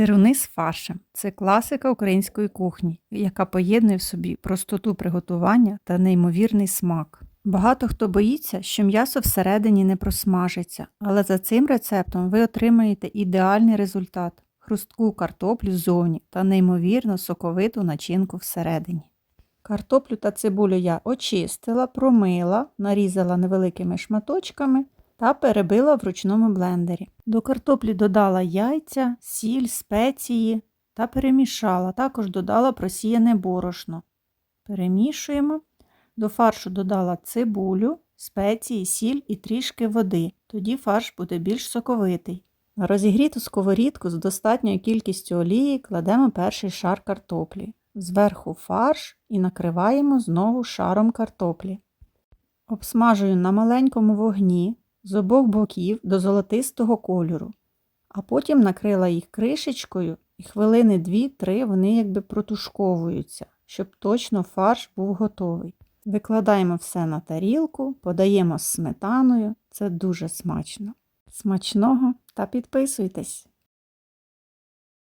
Дируни з фаршем це класика української кухні, яка поєднує в собі простоту приготування та неймовірний смак. Багато хто боїться, що м'ясо всередині не просмажиться, але за цим рецептом ви отримаєте ідеальний результат хрустку картоплю ззовні та неймовірно соковиту начинку всередині. Картоплю та цибулю я очистила, промила, нарізала невеликими шматочками та перебила в ручному блендері. До картоплі додала яйця, сіль, спеції та перемішала. Також додала просіяне борошно. Перемішуємо. До фаршу додала цибулю, спеції, сіль і трішки води. Тоді фарш буде більш соковитий. На розігріту сковорідку з достатньою кількістю олії кладемо перший шар картоплі. Зверху фарш і накриваємо знову шаром картоплі. Обсмажую на маленькому вогні з обох боків до золотистого кольору, а потім накрила їх кришечкою і хвилини 2-3 вони якби протушковуються, щоб точно фарш був готовий. Викладаємо все на тарілку, подаємо з сметаною. Це дуже смачно. Смачного та підписуйтесь!